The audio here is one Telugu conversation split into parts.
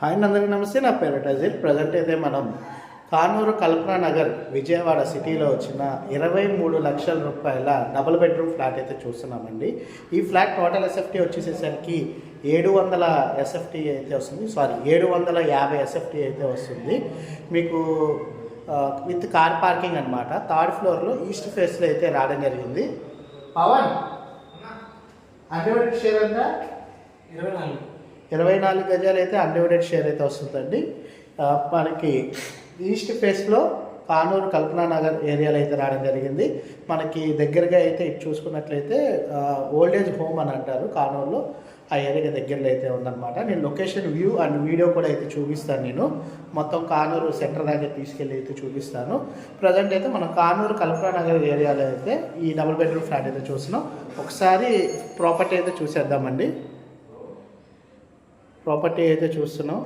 హాయ్ అందరికీ నమస్తే నా పేరు టజిల్ ప్రజెంట్ అయితే మనం కానూరు కల్పనా నగర్ విజయవాడ సిటీలో వచ్చిన ఇరవై మూడు లక్షల రూపాయల డబుల్ బెడ్రూమ్ ఫ్లాట్ అయితే చూస్తున్నామండి. ఈ ఫ్లాట్ టోటల్ ఎస్ఎఫ్టీ వచ్చేసేసరికి ఏడు వందల ఎస్ఎఫ్టీ అయితే వస్తుంది. సారీ ఏడు వందల యాభై ఎస్ఎఫ్టీ అయితే వస్తుంది. మీకు విత్ కార్ పార్కింగ్ అనమాట థర్డ్ ఫ్లోర్లో ఈస్ట్ ఫేస్లో అయితే రావడం జరిగింది. పవన్ అడ్వాంటేజ్ షేర్ అంతా ఇరవై నాలుగు. ఇరవై నాలుగు గజాలు అయితే అన్లిమిటెడ్ షేర్ అయితే వస్తుందండి. మనకి ఈస్ట్ ఫేస్లో కానూరు కల్పనా నగర్ ఏరియాలో అయితే రావడం జరిగింది. మనకి దగ్గరగా అయితే ఇటు చూసుకున్నట్లయితే ఓల్డేజ్ హోమ్ అని అంటారు కానూరులో. ఆ ఏరియా దగ్గరలో అయితే ఉందన్నమాట. నేను లొకేషన్ వ్యూ అండ్ వీడియో కూడా అయితే చూపిస్తాను నేను. మొత్తం కానూరు సెంటర్ దాకా తీసుకెళ్ళి అయితే చూపిస్తాను. ప్రజెంట్ అయితే మనం కానూరు కల్పనా నగర్ ఏరియాలో అయితే ఈ డబుల్ బెడ్రూమ్ ఫ్లాట్ అయితే చూస్తున్నాం. ఒకసారి ప్రాపర్టీ అయితే చూసేద్దామండి. ప్రాపర్టీ అయితే చూస్తున్నాం.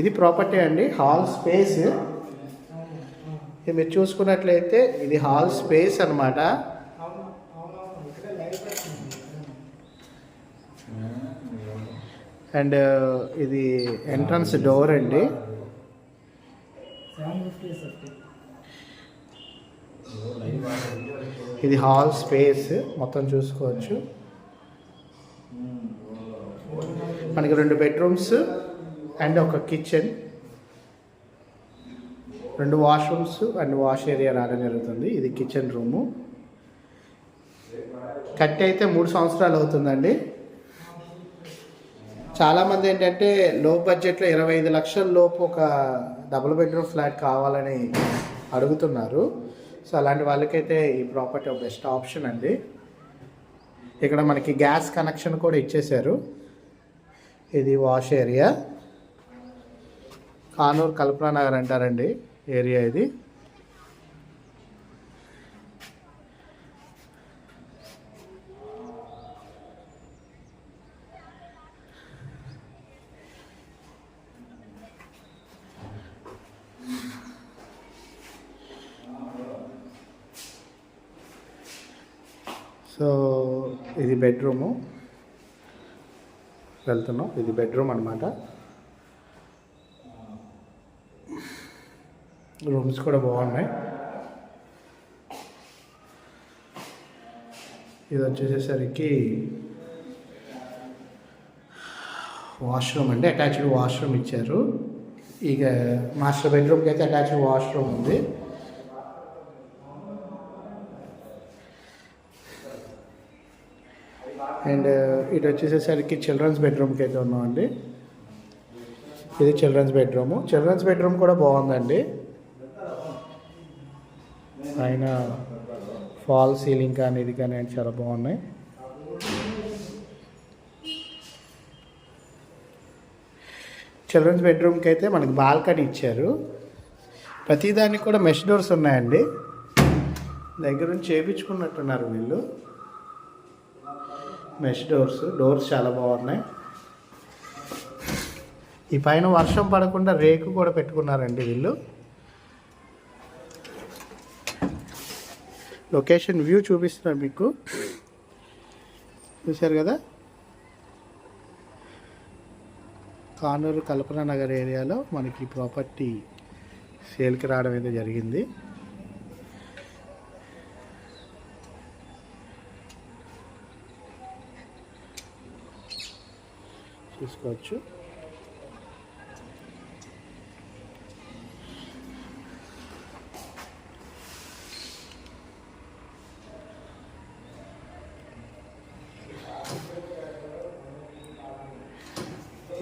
ఇది ప్రాపర్టీ అండి హాల్ స్పేస్. ఇది మీరు చూసుకున్నట్లయితే ఇది హాల్ స్పేస్ అనమాట అండ్ ఇది ఎంట్రన్స్ డోర్ అండి. ఇది హాల్ స్పేస్ మొత్తం చూసుకోవచ్చు. మనకి రెండు బెడ్రూమ్స్ అండ్ ఒక కిచెన్ రెండు వాష్రూమ్స్ అండ్ వాష్ ఏరియా రావడం జరుగుతుంది. ఇది కిచెన్ రూము కట్టి అయితే మూడు సంవత్సరాలు అవుతుందండి. చాలామంది ఏంటంటే లో బడ్జెట్లో ఇరవై ఐదు లక్షల లోపు ఒక డబుల్ బెడ్రూమ్ ఫ్లాట్ కావాలని అడుగుతున్నారు. సో అలాంటి వాళ్ళకైతే ఈ ప్రాపర్టీ ఒక బెస్ట్ ఆప్షన్ అండి. ఇక్కడ మనకి గ్యాస్ కనెక్షన్ కూడా ఇచ్చేశారు. ఇది వాష్ ఏరియా. కానూరు కల్పనా నగర్ అంటారండి ఏరియా ఇది. సో ఇది బెడ్రూము. వెళ్తున్నాం. ఇది బెడ్రూమ్ అనమాట రూమ్స్ కూడా బాగున్నాయి. ఇది వచ్చేసేసరికి వాష్రూమ్ అండి. అటాచ్డ్ వాష్రూమ్ ఇచ్చారు. ఇక మాస్టర్ బెడ్రూమ్కి అయితే అటాచ్డ్ వాష్రూమ్ ఉంది. అండ్ uh, ఇటు వచ్చేసేసరికి చిల్డ్రన్స్ బెడ్రూమ్కి అయితే ఉన్నామండి. ఇది చిల్డ్రన్స్ బెడ్రూము. చిల్డ్రన్స్ బెడ్రూమ్ కూడా బాగుందండి. ఆయన ఫాల్ సీలింగ్ కానీ ఇది కానీ అండ్ చాలా బాగున్నాయి. చిల్డ్రన్స్ బెడ్రూమ్కి అయితే మనకి బాల్కనీ ఇచ్చారు. ప్రతిదానికి కూడా మెష్ డోర్స్ ఉన్నాయండి. దగ్గర నుంచి చేయించుకున్నట్టున్నారు వీళ్ళు. మెష్ డోర్స్ డోర్స్ చాలా బాగున్నాయి. ఈ పైన వర్షం పడకుండా రేకు కూడా పెట్టుకున్నారండి వీళ్ళు. లొకేషన్ వ్యూ చూపిస్తున్నారు మీకు. చూశారు కదా? కానూరు కల్పన నగర్ ఏరియాలో మనకి ప్రాపర్టీ సేల్కి రావడం అయితే జరిగింది. తీసుకోవచ్చు.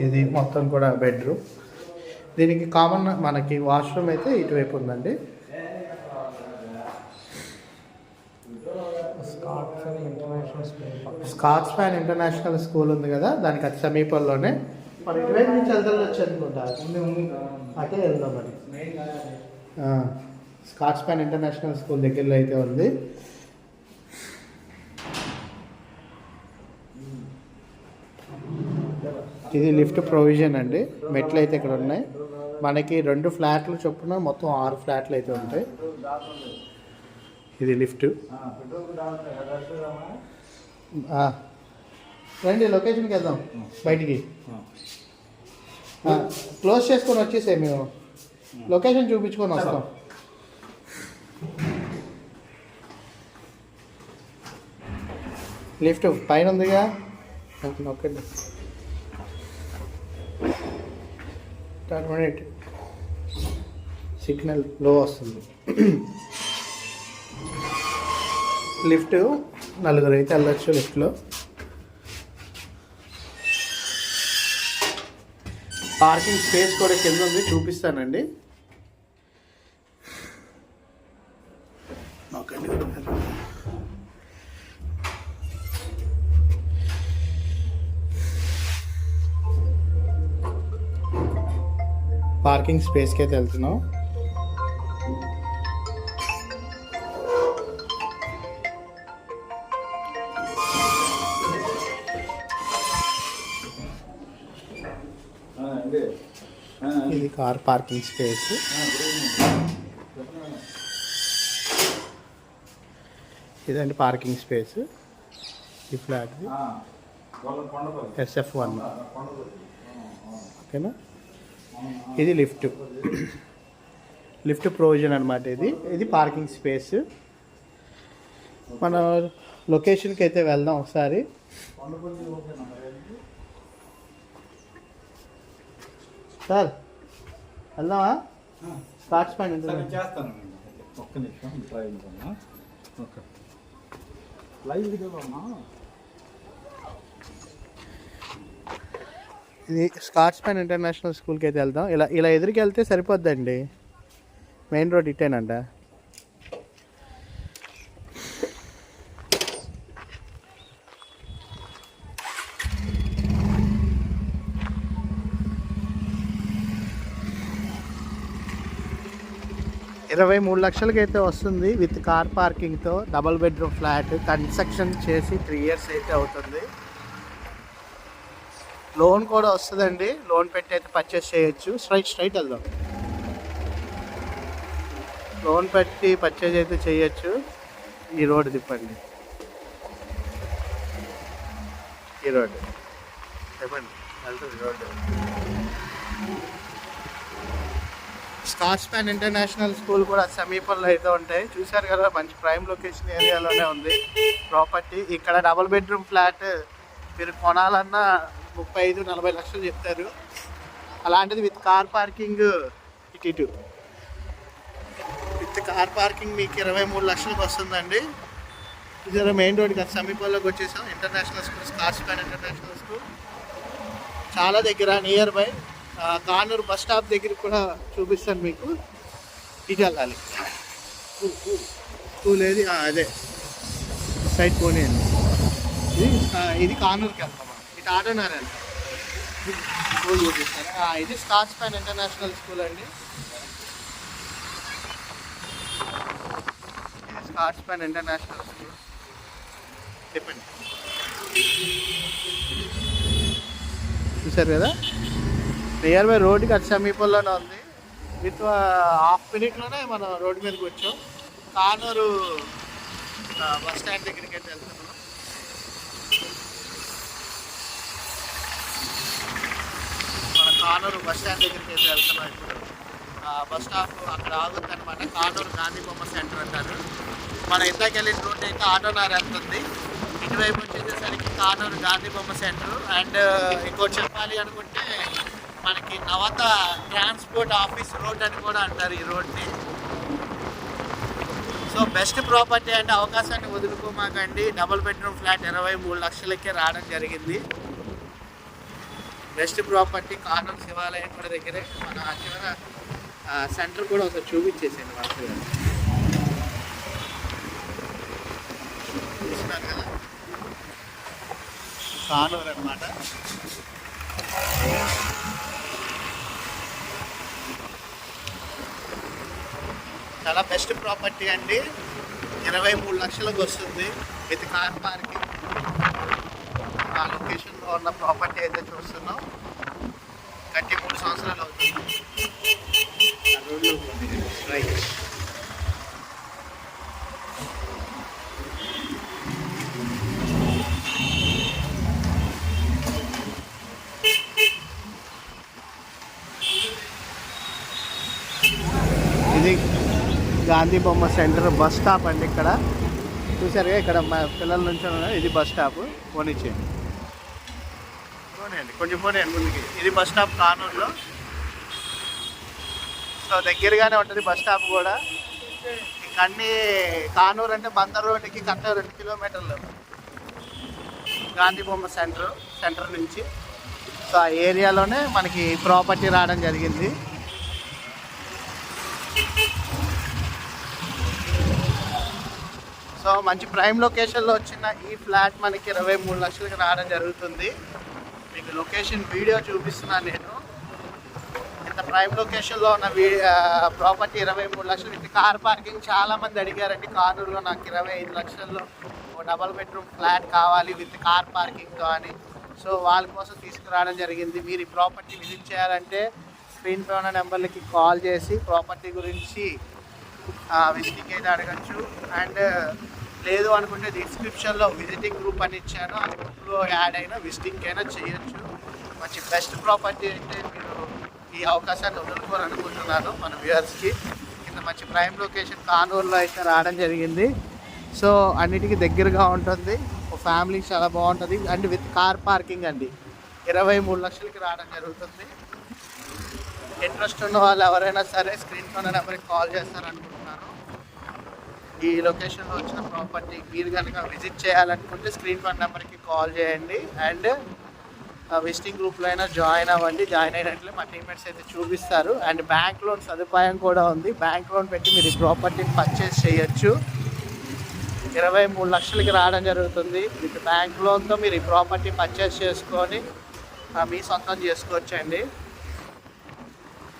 ఇది మొత్తం కూడా బెడ్రూమ్. దీనికి కామన్ మనకి వాష్రూమ్ అయితే ఇటువైపు ఉందండి Scotts international school Scotch man international school ఉంది కదా దానికి అతి సమీపంలోనే. మరి ఇటువైపు నుంచి అనుకుంటా అటే వెళ్దాం మరి. స్కాచ్ మ్యాన్ ఇంటర్నేషనల్ స్కూల్ దగ్గరలో అయితే ఉంది. ఇది లిఫ్ట్ ప్రొవిజన్ అండి. మెట్లు అయితే ఇక్కడ ఉన్నాయి. మనకి రెండు ఫ్లాట్లు చొప్పున మొత్తం ఆరు ఫ్లాట్లు అయితే ఉంటాయి. ఇది లిఫ్ట్. రండి లొకేషన్కి వెళ్దాం బయటికి. క్లోజ్ చేసుకొని వచ్చేసే మేము. లొకేషన్ చూపించుకొని వస్తాం. లిఫ్ట్ పైన ఉందిగా? నొక్కండి. టర్మినేట్ సిగ్నల్లో వస్తుంది. లిఫ్ట్ నలుగురు అయితే వెళ్ళొచ్చు లిఫ్ట్లో. పార్కింగ్ స్పేస్ కూడా కింద ఉంది చూపిస్తానండి. పార్కింగ్ స్పేస్కి అయితే వెళ్తున్నాం. ఇది కార్ పార్కింగ్ స్పేస్. ఇదండి పార్కింగ్ స్పేస్. ఈ ఫ్లాట్ ఎస్ఎఫ్ వన్. ఓకేనా? ఇది లిఫ్ట్. లిఫ్ట్ ప్రొవిజన్ అనమాట ఇది. ఇది పార్కింగ్ స్పేస్. మన లొకేషన్కి అయితే వెళ్దాం ఒకసారి. సార్ వెళ్దామా? స్టార్ట్స్ పైన ఉంటుంది చేస్తాను. ఒక్క నిమిషం ట్రై ఓకే. లైవ్ వీడియోలో ఉన్నా ఇది స్కాట్స్మెన్ ఇంటర్నేషనల్ స్కూల్కి అయితే వెళ్దాం. ఇలా ఇలా ఎదురుకి వెళ్తే సరిపోద్దండి. మెయిన్ రోడ్ ఇట్టేనంట ఇరవై మూడు లక్షలకి అయితే వస్తుంది విత్ కార్ పార్కింగ్తో డబల్ బెడ్రూమ్ ఫ్లాట్ కన్స్ట్రక్షన్ చేసి త్రీ ఇయర్స్ అయితే అవుతుంది. లోన్ కూడా వస్తుందండి. లోన్ పెట్టి అయితే పర్చేస్ చేయొచ్చు. స్ట్రైట్ స్ట్రైట్ వెళ్దాం. లోన్ పెట్టి పర్చేజ్ అయితే చేయొచ్చు. ఈ రోడ్ తిప్పండి. ఈ రోడ్డు చెప్పండి వెళ్తుంది రోడ్డు స్కాట్స్మ్యాన్ ఇంటర్నేషనల్ స్కూల్ కూడా సమీపంలో అయితే ఉంటాయి. చూశారు కదా మంచి ప్రైమ్ లొకేషన్ ఏరియాలోనే ఉంది. ప్రాపర్టీ ఇక్కడ డబుల్ బెడ్రూమ్ ఫ్లాట్ మీరు కొనాలన్నా ముప్పై ఐదు నలభై లక్షలు చెప్తారు. అలాంటిది విత్ కార్ పార్కింగ్ ఇటు ఇటు. విత్ కార్ పార్కింగ్ మీకు ఇరవై మూడు లక్షలకు వస్తుందండి. ఇది మెయిన్ రోడ్కి అది సమీపంలోకి వచ్చేసాం. International school Scotsman international school చాలా దగ్గర near by Kanuru bus stop దగ్గర కూడా చూపిస్తాను మీకు. ఇటు వెళ్ళాలి. స్కూల్ ఏది ఆ, అదే. సైడ్ పోనీయండి ఇది ఇది కానూరుకి వెళ్తాం. ఇటు ఆటోనార్ వెళ్తాం. స్కూల్ చూపిస్తాను ఇది స్కాచ్ ప్యాన్ ఇంటర్నేషనల్ స్కూల్ అండి. ఇది స్కాచ్ ప్యాన్ ఇంటర్నేషనల్ స్కూల్. చెప్పండి. చూసారు కదా? నియర్ బై రోడ్కి అతి సమీపంలోనే ఉంది. విత్ హాఫ్ మినిట్లోనే మనం రోడ్డు మీదకి వచ్చాం. కానూరు బస్ స్టాండ్ దగ్గరికి అయితే వెళ్తున్నాం. మన కానూరు బస్ స్టాండ్ దగ్గరికి అయితే వెళ్తున్నాం ఇప్పుడు. బస్ స్టాప్ అక్కడ ఆగుతుంది అనమాట కానూరు గాంధీ బొమ్మ సెంటర్ అంటారు. మన ఇందాక వెళ్ళిన రోడ్ అయితే ఆటోనార్ వెళ్తుంది. ఇటువైపు వచ్చేసరికి కానూరు గాంధీ బొమ్మ సెంటర్. అండ్ ఇంకోటి చెప్పాలి అనుకుంటే మనకి నవత ట్రాన్స్పోర్ట్ ఆఫీస్ రోడ్ అని కూడా అంటారు ఈ రోడ్ని. సో బెస్ట్ ప్రాపర్టీ అంటే అవకాశాన్ని వదులుకోమాకండి. డబుల్ బెడ్రూమ్ ఫ్లాట్ ఇరవై మూడు లక్షలకే రావడం జరిగింది. బెస్ట్ ప్రాపర్టీ కారణం శివాలయం కూడా దగ్గరే. మన చివర సెంటర్ కూడా ఒకసారి చూపించేసాను వాళ్ళకి. చూసినారు కదా? కానూరు అనమాట చాలా బెస్ట్ ప్రాపర్టీ అండి. ఇరవై మూడు లక్షలకు వస్తుంది. విత్ కార్ పార్కింగ్ ఆ లొకేషన్లో ఉన్న ప్రాపర్టీ అయితే చూస్తున్నాం. కట్టి మూడు సంవత్సరాలు అవుతుంది. రైట్ గాంధీ బొమ్మ సెంటర్ బస్ స్టాప్ అండి ఇక్కడ. చూసారుగా ఇక్కడ మా పిల్లల నుంచి ఇది బస్ స్టాప్. పోనిచ్చేయండి పోనీయండి కొంచెం పోనీయండి ముందుకి. ఇది బస్ స్టాప్ కానూరులో సో దగ్గరగానే ఉంటుంది బస్ స్టాప్ కూడా. ఇక అన్ని కానూరు అంటే బందర్ రోడ్డుకి కరెక్ట్ రెండు కిలోమీటర్లు. గాంధీ బొమ్మ సెంటర్ సెంటర్ నుంచి. సో ఆ ఏరియాలోనే మనకి ప్రాపర్టీ రావడం జరిగింది. సో మంచి ప్రైమ్ లొకేషన్లో వచ్చిన ఈ ఫ్లాట్ మనకి ఇరవై మూడు లక్షలకి రావడం జరుగుతుంది. మీకు లొకేషన్ వీడియో చూపిస్తున్నాను నేను. ఇంత ప్రైమ్ లొకేషన్లో ఉన్న వీ ప్రాపర్టీ ఇరవై మూడు లక్షలు. విత్ కార్ పార్కింగ్ చాలా మంది అడిగారండి కానూరులో నాకు ఇరవై ఐదు లక్షల్లో ఒక డబల్ బెడ్రూమ్ ఫ్లాట్ కావాలి విత్ కార్ పార్కింగ్తో అని సో వాళ్ళ కోసం తీసుకురావడం జరిగింది. మీరు ఈ ప్రాపర్టీ విజిట్ చేయాలంటే స్క్రీన్ పై ఉన్న నెంబర్లకి కాల్ చేసి ప్రాపర్టీ గురించి విజిటింగ్ అయితే అడగచ్చు. అండ్ లేదు అనుకుంటే డిస్క్రిప్షన్లో విజిటింగ్ గ్రూప్ అని ఇచ్చాను. ఆ గ్రూప్లో యాడ్ అయినా విజిటింగ్ అయినా చేయొచ్చు. మంచి బెస్ట్ ప్రాపర్టీ అంటే మీరు ఈ అవకాశాన్ని వదులుకోవాలనుకుంటున్నాను మన వ్యూయర్స్కి ఇంత మంచి ప్రైమ్ లొకేషన్ కానూరులో అయితే రావడం జరిగింది. సో అన్నిటికీ దగ్గరగా ఉంటుంది. ఒక ఫ్యామిలీ చాలా బాగుంటుంది. అండ్ విత్ కార్ పార్కింగ్ అండి. ఇరవై మూడు లక్షలకి రావడం జరుగుతుంది. ఇంట్రెస్ట్ ఉన్న వాళ్ళు ఎవరైనా సరే స్క్రీన్ పైన నెంబర్కి కాల్ చేస్తారనుకుంటున్నాను. ఈ లొకేషన్లో వచ్చిన ప్రాపర్టీ మీరు కనుక విజిట్ చేయాలనుకుంటే స్క్రీన్ పైన నెంబర్కి కాల్ చేయండి. అండ్ విజిటింగ్ గ్రూప్లో అయినా జాయిన్ అవ్వండి. జాయిన్ అయినట్లే మా టీమేట్స్ అయితే చూపిస్తారు. అండ్ బ్యాంక్ లోన్ సదుపాయం కూడా ఉంది. బ్యాంక్ లోన్ పెట్టి మీరు ఈ ప్రాపర్టీని పర్చేస్ చేయొచ్చు. ఇరవై మూడు లక్షలకి రావడం జరుగుతుంది. విత్ బ్యాంక్ లోన్తో మీరు ఈ ప్రాపర్టీ పర్చేస్ చేసుకొని ఆ, మీ సొంతం చేసుకోవచ్చండి.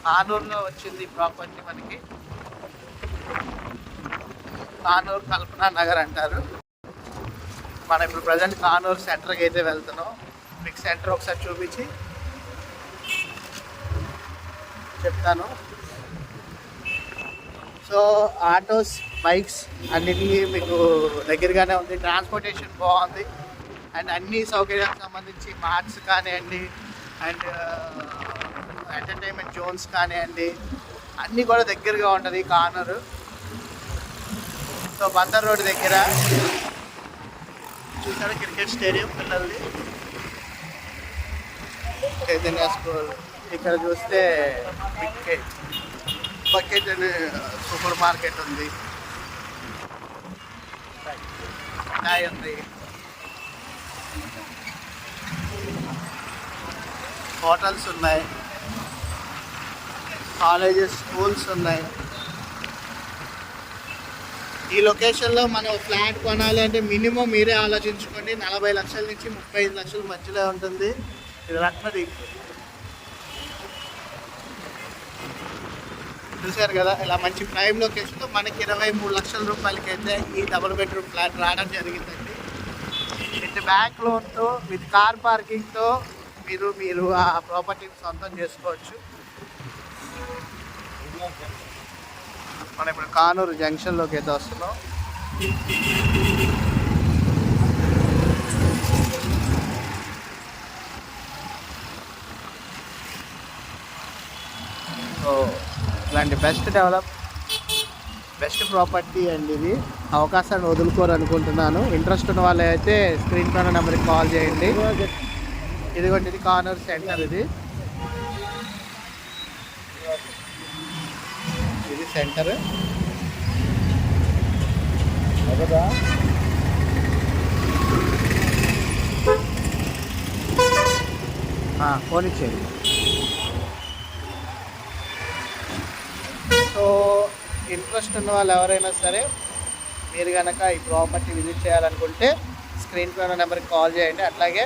ఆనూరులో వచ్చింది ప్రాపర్టీ మనకి. కానూరు కల్పన నగర్ అంటారు. మనం ఇప్పుడు ప్రజెంట్ కానూరు సెంటర్కి అయితే వెళ్తున్నాం. మీకు సెంటర్ ఒకసారి చూపించి చెప్తాను. సో ఆటోస్ బైక్స్ అన్నిటికీ మీకు దగ్గరగానే ఉంది. ట్రాన్స్పోర్టేషన్ బాగుంది. అండ్ అన్ని సౌకర్యాలకు సంబంధించి మార్ట్స్ కానివ్వండి అండ్ uh, ఎంటర్టైన్మెంట్ జోన్స్ కానివ్వండి అన్నీ కూడా దగ్గరగా ఉంటుంది కానరు. సో బందర్ రోడ్ దగ్గర చూసారా క్రికెట్ స్టేడియం పిల్లలది? చైతన్య స్కూల్ ఇక్కడ చూస్తే బిగ్ బకెట్ అనే సూపర్ మార్కెట్ ఉంది. చాయ్ ఉంది. హోటల్స్ ఉన్నాయి. కాలేజెస్ స్కూల్స్ ఉన్నాయి. ఈ లొకేషన్లో మనం ఫ్లాట్ కొనాలి అంటే మినిమం మీరే ఆలోచించుకోండి. నలభై లక్షల నుంచి ముప్పై ఐదు లక్షల మధ్యలో ఉంటుంది. ఇది రత్నదీప్ చూశారు కదా ఇలా మంచి ప్రైమ్ లొకేషన్లో మనకి ఇరవై మూడు లక్షల రూపాయలకి అయితే ఈ డబుల్ బెడ్రూమ్ ఫ్లాట్ రావడం జరిగిందండి. విత్ బ్యాంక్ లోన్తో విత్ కార్ పార్కింగ్తో మీరు మీరు ఆ ప్రాపర్టీని సొంతం చేసుకోవచ్చు. మనం ఇప్పుడు కానూరు జంక్షన్లోకి అయితే వస్తున్నాం. సో ఇలాంటి బెస్ట్ డెవలప్ బెస్ట్ ప్రాపర్టీ అండి ఇది. అవకాశాన్ని వదులుకోరనుకుంటున్నాను ఇంట్రెస్ట్ ఉన్న వాళ్ళు అయితే స్క్రీన్ పైన నెంబర్కి కాల్ చేయండి. ఇదిగోండి ఇది కార్నర్ సెంటర్ ఇది. సెంటర్. ఒకదా ఫోన్ ఇచ్చేది సో ఇంట్రెస్ట్ ఉన్న వాళ్ళు ఎవరైనా సరే మీరు కనుక ఈ ప్రాపర్టీ విజిట్ చేయాలనుకుంటే స్క్రీన్ పైన నెంబర్కి కాల్ చేయండి. అట్లాగే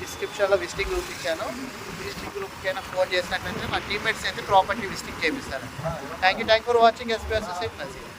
డిస్క్రిప్షన్లో విజిటింగ్ ఇచ్చాను విజిటింగ్ గ్రూప్కి అయినా ఫోన్ చేసినట్లయితే మా టీమ్మేట్స్ అయితే ప్రాపర్టీ విజిటింగ్ చేపిస్తారు thank you thank for watching SPS Naseer